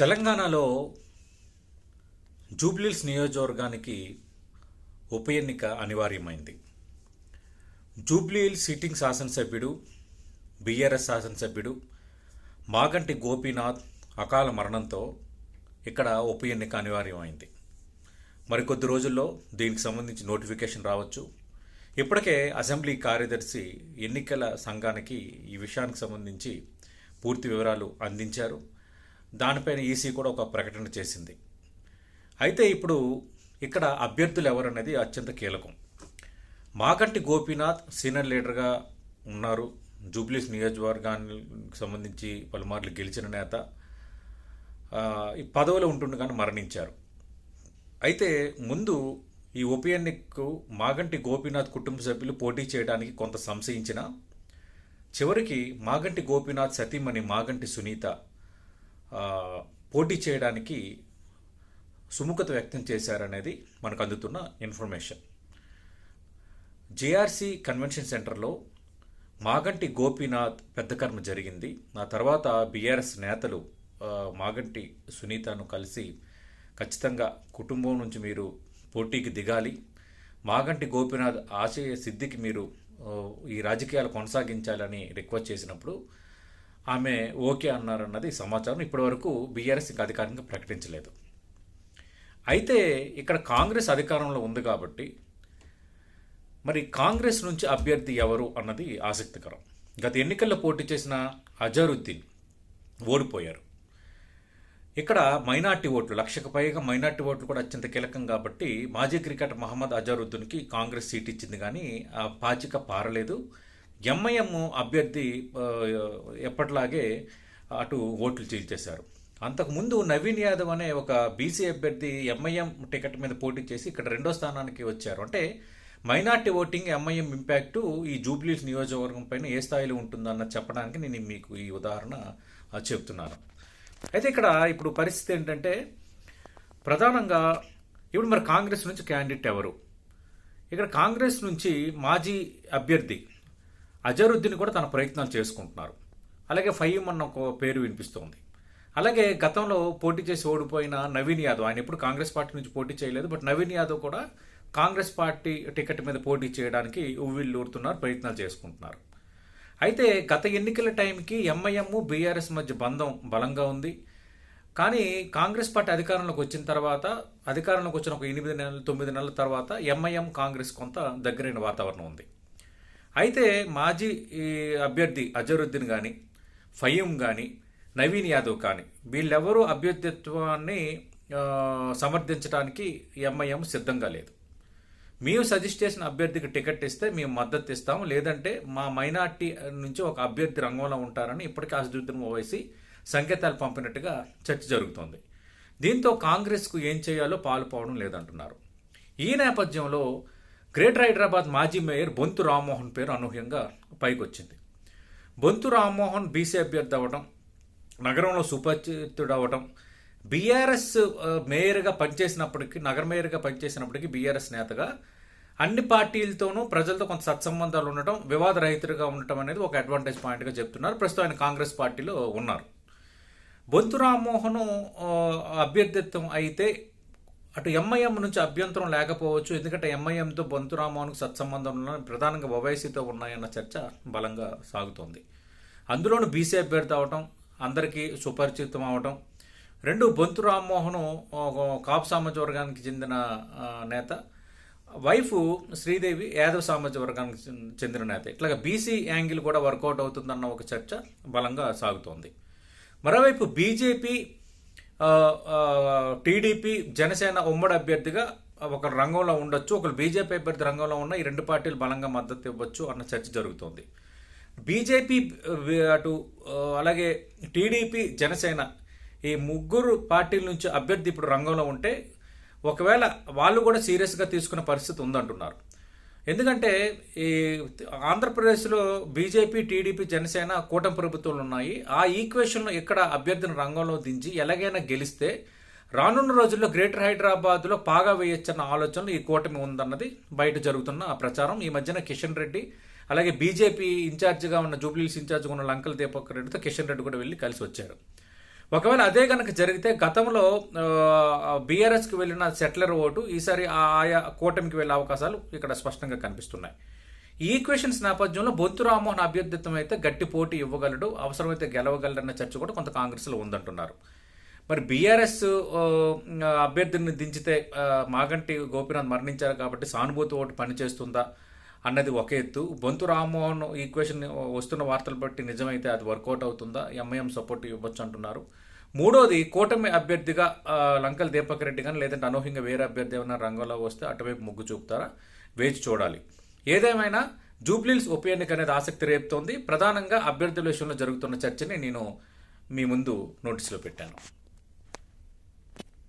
తెలంగాణలో జూబ్లీస్ నియోజకవర్గానికి ఉప ఎన్నిక అనివార్యమైంది. జూబ్లీహిల్స్ సిట్టింగ్ శాసనసభ్యుడు బీఆర్ఎస్ శాసనసభ్యుడు మాగంటి గోపీనాథ్ అకాల మరణంతో ఇక్కడ ఉప ఎన్నిక అనివార్యమైంది. మరికొద్ది రోజుల్లో దీనికి సంబంధించి నోటిఫికేషన్ రావచ్చు. ఇప్పటికే అసెంబ్లీ కార్యదర్శి ఎన్నికల సంఘానికి ఈ విషయానికి సంబంధించి పూర్తి వివరాలు అందించారు. దానిపైన ఈసీ కూడా ఒక ప్రకటన చేసింది. అయితే ఇప్పుడు ఇక్కడ అభ్యర్థులు ఎవరనేది అత్యంత కీలకం. మాగంటి గోపీనాథ్ సీనియర్ లీడర్గా ఉన్నారు. జూబ్లీస్ నియోజకవర్గానికి సంబంధించి పలుమార్లు గెలిచిన నేత ఈ పదవిలో ఉంటుండగానే మరణించారు. అయితే ముందు ఈ ఉప మాగంటి గోపీనాథ్ కుటుంబ సభ్యులు పోటీ చేయడానికి కొంత సంశయించిన చివరికి మాగంటి గోపీనాథ్ సతీమణి మాగంటి సునీత పోటీ చేయడానికి సుముఖత వ్యక్తం చేశారనేది మనకు అందుతున్న ఇన్ఫర్మేషన్ జేఆర్సీ కన్వెన్షన్ సెంటర్లో మాగంటి గోపీనాథ్ పెద్ద కర్మ జరిగింది. ఆ తర్వాత బీఆర్ఎస్ నేతలు మాగంటి సునీతను కలిసి ఖచ్చితంగా కుటుంబం నుంచి మీరు పోటీకి దిగాలి. మాగంటి గోపీనాథ్ ఆశయ సిద్ధికి మీరు ఈ రాజకీయాలు కొనసాగించాలని రిక్వెస్ట్ చేసినప్పుడు ఆమె ఓకే అన్నారన్నది సమాచారం ఇప్పటివరకు బీఆర్ఎస్ ఇంకా అధికారికంగా ప్రకటించలేదు. అయితే ఇక్కడ కాంగ్రెస్ అధికారంలో ఉంది కాబట్టి మరి కాంగ్రెస్ నుంచి అభ్యర్థి ఎవరు అన్నది ఆసక్తికరం. గత ఎన్నికల్లో పోటీ చేసిన అజరుద్దీన్ ఓడిపోయారు. ఇక్కడ మైనార్టీ ఓట్లు లక్షకు పైగా మైనార్టీ ఓట్లు కూడా అత్యంత కీలకం కాబట్టి మాజీ క్రికెటర్ మహమ్మద్ అజరుద్దీన్కి కాంగ్రెస్ సీట్ ఇచ్చింది కానీ ఆ పాచిక పారలేదు. ఎంఐఎం అభ్యర్థి ఎప్పటిలాగే అటు ఓట్లు చీల్చేశారు అంతకుముందు నవీన్ యాదవ్ అనే ఒక బీసీ అభ్యర్థి ఎంఐఎం టికెట్ మీద పోటీ చేసి ఇక్కడ రెండో స్థానానికి వచ్చారు. అంటే మైనార్టీ ఓటింగ్ ఎంఐఎం ఇంపాక్టు ఈ జూబ్లీస్ నియోజకవర్గం పైన ఏ స్థాయిలో ఉంటుందన్న చెప్పడానికి నేను మీకు ఈ ఉదాహరణ చెప్తున్నాను. అయితే ఇక్కడ ఇప్పుడు పరిస్థితి ఏంటంటే ప్రధానంగా ఇప్పుడు మరి కాంగ్రెస్ నుంచి క్యాండిడేట్ ఎవరు? ఇక్కడ కాంగ్రెస్ నుంచి మాజీ అభ్యర్థి అజరుద్దీన్ కూడా తన ప్రయత్నాలు చేసుకుంటున్నారు. అలాగే ఫయ్యం అన్న ఒక పేరు వినిపిస్తోంది. అలాగే గతంలో పోటీ చేసి ఓడిపోయిన నవీన్ యాదవ్ ఆయన ఎప్పుడు కాంగ్రెస్ పార్టీ నుంచి పోటీ చేయలేదు బట్ నవీన్ యాదవ్ కూడా కాంగ్రెస్ పార్టీ టికెట్ మీద పోటీ చేయడానికి ఉవ్విళ్ళూరుతున్నారు ప్రయత్నాలు చేసుకుంటున్నారు. అయితే గత ఎన్నికల టైంకి ఎంఐఎం బీఆర్ఎస్ మధ్య బంధం బలంగా ఉంది. కానీ కాంగ్రెస్ పార్టీ అధికారంలోకి వచ్చిన తర్వాత అధికారంలోకి వచ్చిన ఒక ఎనిమిది నెలలు తొమ్మిది నెలల తర్వాత ఎంఐఎం కాంగ్రెస్ కొంత దగ్గరైన వాతావరణం ఉంది. అయితే మాజీ అభ్యర్థి అజరుద్దీన్ కానీ ఫయీం కానీ నవీన్ యాదవ్ కానీ వీళ్ళెవరూ అభ్యర్థిత్వాన్ని సమర్థించడానికి ఎంఐఎం సిద్ధంగా లేదు. మేము సజెస్ట్ చేసిన అభ్యర్థికి టికెట్ ఇస్తే మేము మద్దతు ఇస్తాము. లేదంటే మా మైనార్టీ నుంచి ఒక అభ్యర్థి రంగంలో ఉంటారని ఇప్పటికే అసదుద్దీన్ ఓవైసీ సంకేతాలు పంపినట్టుగా చర్చ జరుగుతోంది. దీంతో కాంగ్రెస్కు ఏం చేయాలో పాలుపోవడం లేదంటున్నారు. ఈ నేపథ్యంలో గ్రేటర్ హైదరాబాద్ మాజీ మేయర్ బొంతు రామ్మోహన్ పేరు అనూహ్యంగా పైకొచ్చింది. బొంతు రామ్మోహన్ బీసీ అభ్యర్థి అవ్వడం నగరంలో సుపరిచితుడవడం అవ్వడం బీఆర్ఎస్ మేయర్గా పనిచేసినప్పటికీ నగర మేయర్గా పనిచేసినప్పటికీ బీఆర్ఎస్ నేతగా అన్ని పార్టీలతోనూ ప్రజలతో కొంత సత్సంబంధాలు ఉండటం వివాదరహితుడిగా ఉండటం అనేది ఒక అడ్వాంటేజ్ పాయింట్గా చెప్తున్నారు. ప్రస్తుతం ఆయన కాంగ్రెస్ పార్టీలో ఉన్నారు. బొంతు రామ్మోహన్ అభ్యర్థిత్వం అయితే అటు ఎంఐఎం నుంచి అభ్యంతరం లేకపోవచ్చు. ఎందుకంటే ఎంఐఎంతో బొంతు సత్సంబంధం ఉన్న ప్రధానంగా ఒవైసీతో ఉన్నాయన్న చర్చ బలంగా సాగుతోంది. అందులోనూ బీసీ అభ్యర్థి అవటం అందరికీ సుపరిచితం అవటం రెండు బొంతు రామ్మోహన్ కాపు సామాజిక వర్గానికి చెందిన నేత వైఫ్ శ్రీదేవి యాదవ్ సామాజిక వర్గానికి చెందిన- చెందిన నేత. ఇట్లాగా బీసీ యాంగిల్ కూడా వర్కౌట్ అవుతుందన్న ఒక చర్చ బలంగా సాగుతోంది. మరోవైపు బీజేపీ టీడీపీ జనసేన ఉమ్మడి అభ్యర్థిగా ఒక రంగంలో ఉండొచ్చు ఒకరు బీజేపీ అభ్యర్థి రంగంలో ఉన్న ఈ రెండు పార్టీలు బలంగా మద్దతు ఇవ్వచ్చు అన్న చర్చ జరుగుతోంది. బీజేపీ అటు అలాగే టీడీపీ జనసేన ఈ ముగ్గురు పార్టీల నుంచి అభ్యర్థి ఇప్పుడు రంగంలో ఉంటే ఒకవేళ వాళ్ళు కూడా సీరియస్గా తీసుకునే పరిస్థితి ఉందంటున్నారు. ఎందుకంటే ఈ ఆంధ్రప్రదేశ్లో బీజేపీ టీడీపీ జనసేన కూటమి ప్రభుత్వాలు ఉన్నాయి. ఆ ఈక్వేషన్లో ఇక్కడ అభ్యర్థిని రంగంలో దించి ఎలాగైనా గెలిస్తే రానున్న రోజుల్లో గ్రేటర్ హైదరాబాద్లో పాగా వేయొచ్చన్న ఆలోచనలు ఈ కూటమి ఉందన్నది బయట జరుగుతున్న ఆ ప్రచారం. ఈ మధ్యన కిషన్ రెడ్డి అలాగే బీజేపీ ఇన్ఛార్జిగా ఉన్న జూబ్లీస్ ఇన్ఛార్జిగా ఉన్న లంకల దీపక్ రెడ్డితో కిషన్ రెడ్డి కూడా వెళ్ళి కలిసి వచ్చారు. ఒకవేళ అదే కనుక జరిగితే గతంలో బీఆర్ఎస్కి వెళ్ళిన సెట్లర్ ఓటు ఈసారి ఆయా కూటమికి వెళ్ళే అవకాశాలు ఇక్కడ స్పష్టంగా కనిపిస్తున్నాయి. ఈ ఈక్వేషన్స్ నేపథ్యంలో బొత్తు రామ్మోహన్ అభ్యర్థిత్వం అయితే గట్టి పోటీ ఇవ్వగలడు అవసరమైతే గెలవగలడన్న చర్చ కూడా కొంత కాంగ్రెస్లో ఉందంటున్నారు. మరి బీఆర్ఎస్ అభ్యర్థిని దించితే మాగంటి గోపీనాథ్ మరణించారు కాబట్టి సానుభూతి ఓటు పనిచేస్తుందా? అన్నది ఒక ఎత్తు. బొంతు రామ్మోహన్ ఈక్వేషన్ వస్తున్న వార్తలు బట్టి నిజమైతే అది వర్కౌట్ అవుతుందా? ఎంఐఎం సపోర్ట్ ఇవ్వచ్చు అంటున్నారు. మూడోది కూటమి అభ్యర్థిగా లంకల్ దీపక్ రెడ్డి కానీ లేదంటే అనూహ్యంగా వేరే అభ్యర్థి ఏమైనా రంగంలో వస్తే అటువైపు మొగ్గు చూపుతారా? వేచి చూడాలి. ఏదేమైనా జూబ్లీల్స్ ఉప ఎన్నిక అనేది ఆసక్తి రేపుతోంది. ప్రధానంగా అభ్యర్థుల విషయంలో జరుగుతున్న చర్చని నేను మీ ముందు నోటీసులో పెట్టాను.